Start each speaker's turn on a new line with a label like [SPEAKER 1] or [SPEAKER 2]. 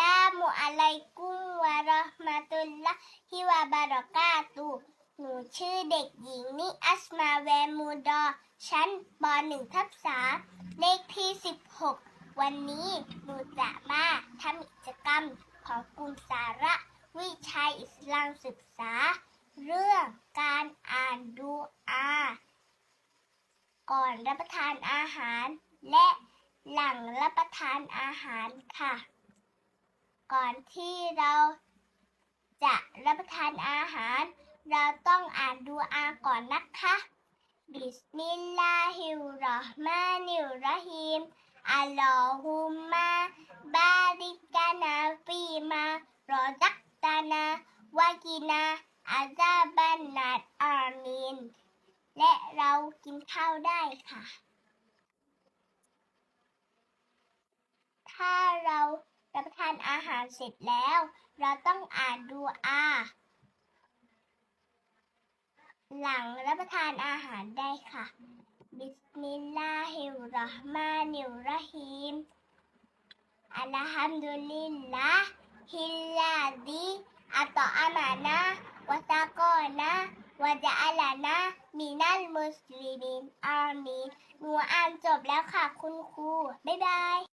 [SPEAKER 1] ลามุอะลัยกุมวะเราะห์มะตุลลอฮิวะบารอกาตุหนูชื่อเด็กหญิงนิอัสมาแวมูดอ ชั้นป .1 ทับ3เลขที่ 16 วันนี้หนูจะมาทำกิจกรรมของกลุ่มสาระ วิชาอิสลามศึกษา เรื่องการอ่านดูอา ก่อนรับประทานอาหาร และหลังรับประทานอาหารค่ะ ก่อนที่เราจะรับประทานอาหาร เราต้องอ่านดูอาก่อนนะคะบิสมิลลาฮิรราะห์มานิรราะฮีมอัลลอฮุมมะบาริกานาฟีมารอจักตานาวากินาอาซาบันนัดอามีนและเรากินข้าวได้ค่ะ ถ้าเรารับประทานอา หารเสร็จแล้ว เราต้องอ่านดูอา หลังรับประทานอาหารได้ค่ะ บิสมิลลาฮิรเราะห์มานิรเราะฮีมอัลฮัมดุลิลลาฮิลลาดีอัตอามานะวะตะกอนะวะจะอัลานะมินัลมุสลิมินอามีนหนูอ่านจบแล้วค่ะคุณครู บ๊ายบาย